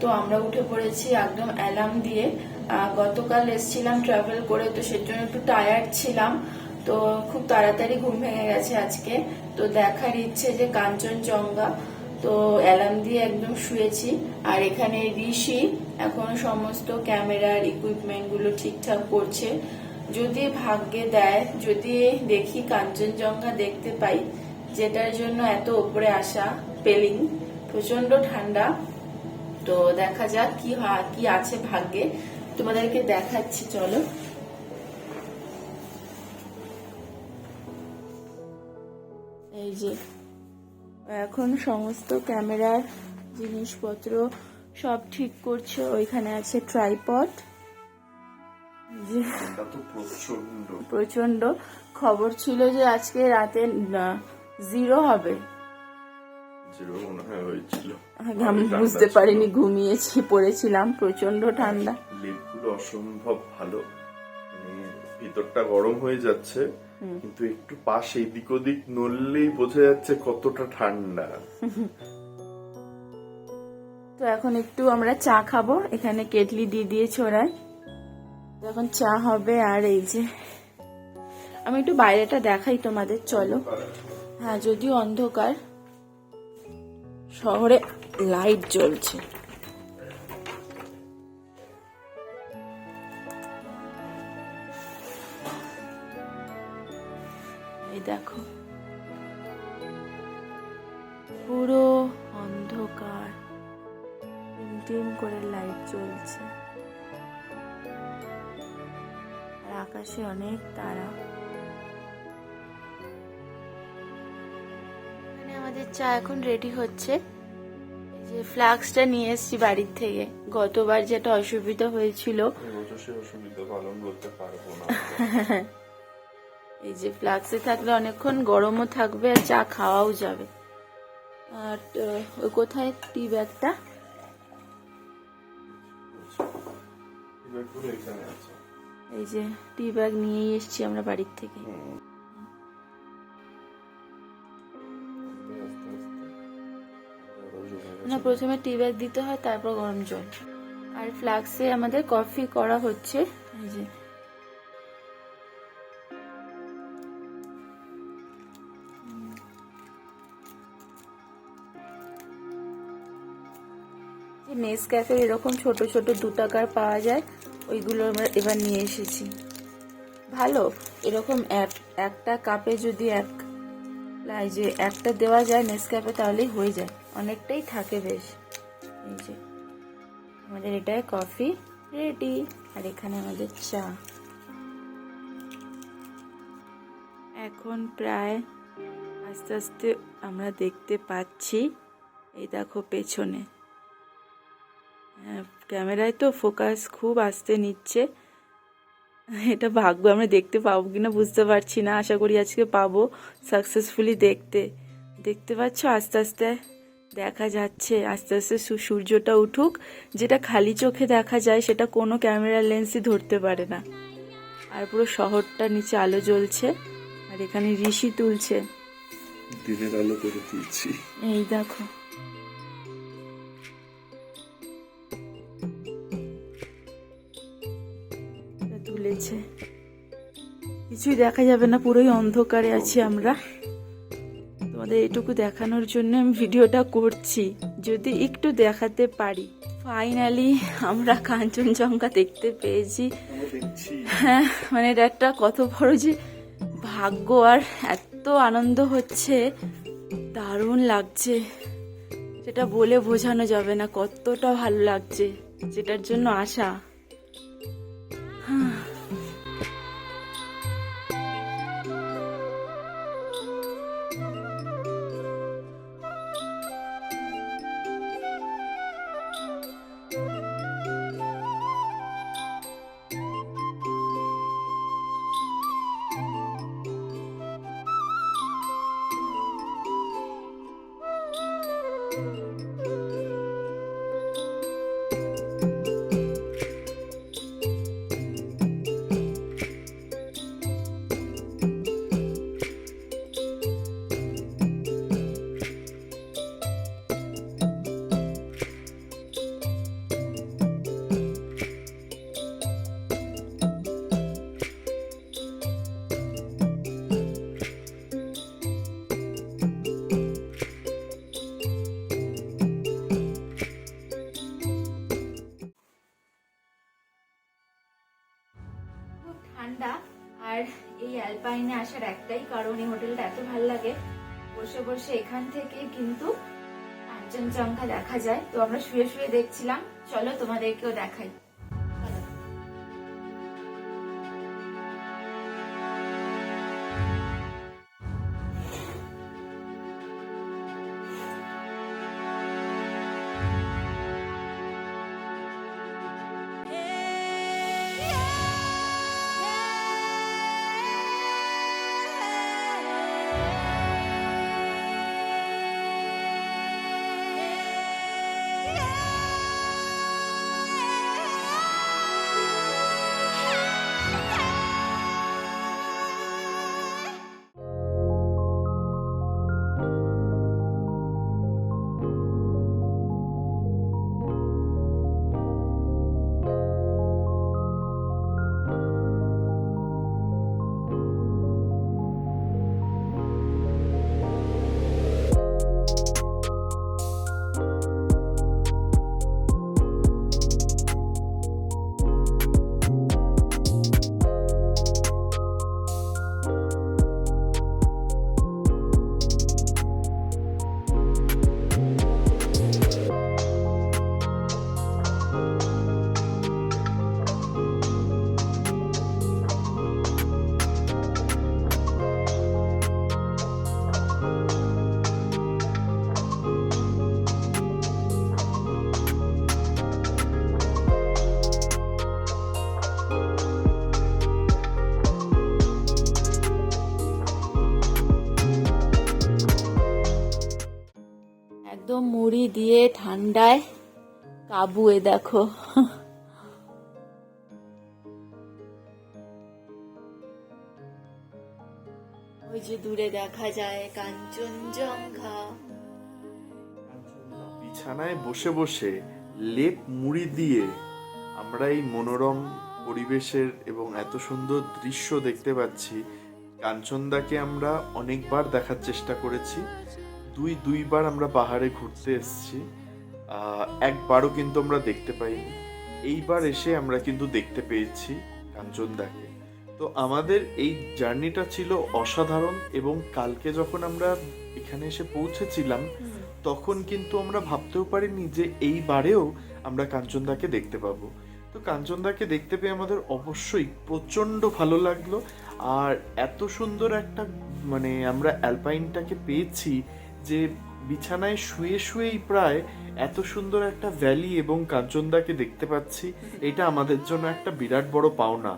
তো আমরা উঠে পড়েছি একদম অ্যালার্ম দিয়ে। গতকাল এসছিলাম ট্রাভেল করে, তো সেজন্য একটু টায়ার্ড ছিলাম। তো খুব তাড়াতাড়ি ঘুম ভেঙে গেছে আজকে। তো দেখার ইচ্ছে যে কাঞ্চনজঙ্ঘা। তো অ্যালার্ম দিয়ে একদম শুয়েছি। আর এখানে ঋষি এখন সমস্ত ক্যামেরার ইকুইপমেন্টগুলো ঠিকঠাক করছে। যদি ভাগ্যে দেয়, যদি দেখি কাঞ্চনজঙ্ঘা দেখতে পাই, যেটার জন্য এত উপরে আসা, পেলিং প্রচণ্ড ঠান্ডা তো দেখা যাক কি কি আছে ভাগ্যে। তোমাদেরকে দেখাচ্ছি চলো। এই যে এখন সমস্ত ক্যামেরার জিনিসপত্র সব ঠিক করছে ওইখানে আছে ট্রাইপড। প্রচণ্ড খবর ছিল যে আজকে রাতে জিরো হবে। জিরো মনে হয় হয়েছিল। আমি বুঝতে পারিনি ঘুমিয়েছি পড়েছিলাম প্রচণ্ড ঠান্ডা। লেপগুলো অসম্ভব ভালো। মানে ভিতরটা গরম হয়ে যাচ্ছে কিন্তু একটু পাশ এদিক ওদিক নড়লেই বোঝা যাচ্ছে কতটা ঠান্ডা। তো এখন একটু আমরা চা খাব এখানে কেটলি দিয়ে দিয়ে ছড়ায় এখন চা হবে আর এই যে আমি একটু বাইরেটা দেখাই তোমাদের চলো। হ্যাঁ যদিও অন্ধকার শহরে লাইট জ্বলছে। এই দেখো। পুরো অন্ধকার। টিম করে লাইট জ্বলছে। আর আকাশে অনেক তারা। এখানে আমাদের চা এখন রেডি হচ্ছে। যে ফ্লাক্সটা নিয়ে এসেছি বাড়ির থেকে গতবার যেটা অসুবিধা হয়েছিল। অসুবিধা পালন করতে পারব না। এই যে ফ্লাক্সে থাকলে অনেকক্ষণ গরমও থাকবে আর চা খাওয়াও যাবে। আর ওই কোথায় টি ব্যাগটা এই যে টি ব্যাগ নিয়েই এসেছি আমরা বাড়ির থেকে। না, প্রথমে টি ব্যাগ দিতে হয়, তারপর গরম জল। আর ফ্লাক্সে আমাদের কফি করা হচ্ছে যে। নেস ক্যাফে এরকম ছোট ছোট দু টাকার পাওয়া যায়, ওইগুলো আমরা এবার নিয়ে এসেছি। ভালো, এরকম এক- একটা কাপে যদি এক এই যে একটা দেওয়া যায় নেসক্যাফে তাহলেই হয়ে যায়। অনেকটাই থাকে বেশ। এই যে আমাদের এটাই কফি রেডি আর এখানে আমাদের চা। এখন প্রায় আস্তে আস্তে আমরা দেখতে পাচ্ছি এই দেখো পেছনে। হ্যাঁ, ক্যামেরায় তো ফোকাস খুব আস্তে নিচ্ছে। এটা ভাগ্য আমরা দেখতে পাবো কিনা বুঝতে পারছি না। আশা করি আজকে পাবো সাকসেসফুলি দেখতে। দেখতে পাচ্ছ? আস্তে আস্তে দেখা যাচ্ছে। আস্তে আস্তে সূর্যটা উঠুক। যেটা খালি চোখে দেখা যায় সেটা কোনো ক্যামেরা লেন্সই ধরতে পারে না। আর পুরো শহরটা নিচে আলো জ্বলছে। আর এখানে ঋষি তুলছে। দিনের আলো করে দিয়েছি এই দেখো। তুলেছে কিছুই দেখা যাবে না পুরোই অন্ধকারে আছি আমরা। তোমাদের এটুকু দেখানোর জন্য আমি ভিডিওটা করছি। যদি একটু দেখাতে পারি। ফাইনালি আমরা কাঞ্চনজঙ্ঘা দেখতে পেয়েছি। হ্যাঁ মানে এটা একটা কত বড় যে ভাগ্য আর এত আনন্দ হচ্ছে। দারুণ লাগছে। সেটা বলে বোঝানো যাবে না কতটা ভালো লাগছে। যেটার জন্য আশা। আসার একটাই কারণ এই হোটেলটা এত ভালো লাগে। বসে বসে এখান থেকে কিন্তু কাঞ্চনজঙ্ঘা দেখা যায়। তো আমরা শুয়ে শুয়ে দেখছিলাম। চলো তোমাদেরকেও দেখাই। ঠান্ডায় কাবুয়ে দেখো। ওই যে দূরে দেখা যায় কাঞ্চনজঙ্ঘা। বিছানায় বসে বসে লেপ মুড়ি দিয়ে আমরা এই মনোরম পরিবেশের এবং এত সুন্দর দৃশ্য দেখতে পাচ্ছি। কাঞ্চনদাকে আমরা অনেকবার দেখার চেষ্টা করেছি। দুই দুইবার আমরা পাহাড়ে ঘুরতে এসেছি। একবারও কিন্তু আমরা দেখতে পাইনি। এইবার এসে আমরা কিন্তু দেখতে পেয়েছি কাঞ্চনদাকে। তো আমাদের এই জার্নিটা ছিল অসাধারণ এবং কালকে যখন আমরা এখানে এসে পৌঁছেছিলাম তখন কিন্তু আমরা ভাবতেও পারিনি যে এইবারেও আমরা কাঞ্চনদাকে দেখতে পাবো। তো কাঞ্চনদাকে দেখতে পেয়ে আমাদের অবশ্যই প্রচণ্ড ভালো লাগল আর এত সুন্দর একটা মানে আমরা অ্যালপাইনটাকে পেয়েছি যে বিছানায় শুয়ে শুয়েই প্রায় এত সুন্দর একটা ভ্যালি এবং কাঞ্চনদাকে দেখতে পাচ্ছি, এটা আমাদের জন্য একটা বিরাট বড় পাওনা।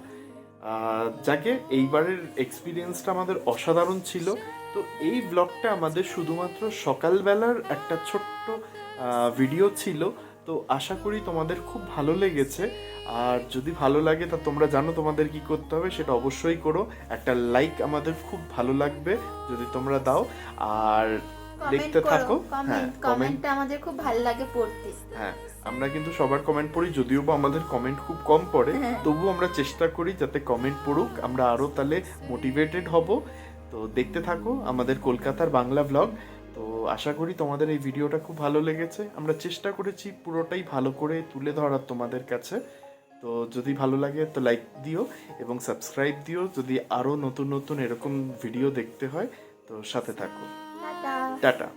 যাকে এইবারের এক্সপিরিয়েন্সটা আমাদের অসাধারণ ছিল। তো এই ব্লগটা আমাদের শুধুমাত্র সকালবেলার একটা ছোট্ট ভিডিও ছিল। তো আশা করি তোমাদের খুব ভালো লেগেছে। আর যদি ভালো লাগে, তা তোমরা জানো তোমাদের কি করতে হবে, সেটা অবশ্যই করো। একটা লাইক আমাদের খুব ভালো লাগবে, যদি তোমরা দাও। আর দেখতে থাকো। হ্যাঁ কমেন্ট কমেন্টটা আমাদের খুব ভালো লাগে পড়তে। হ্যাঁ আমরা কিন্তু সবার কমেন্ট পড়ি যদিও বা আমাদের কমেন্ট খুব কম পড়ে হ্যাঁ। তবুও আমরা চেষ্টা করি যাতে কমেন্ট পড়ুক আমরা আরও তাহলে মোটিভেটেড হব। তো দেখতে থাকো আমাদের কলকাতার বাংলা ব্লগ তো আশা করি তোমাদের এই ভিডিওটা খুব ভালো লেগেছে। আমরা চেষ্টা করেছি পুরোটাই ভালো করে তুলে ধরার তোমাদের কাছে। তো যদি ভালো লাগে তো লাইক দিও এবং সাবস্ক্রাইব দিও। যদি আরও নতুন নতুন এরকম ভিডিও দেখতে হয় তো সাথে থাকো। টাটা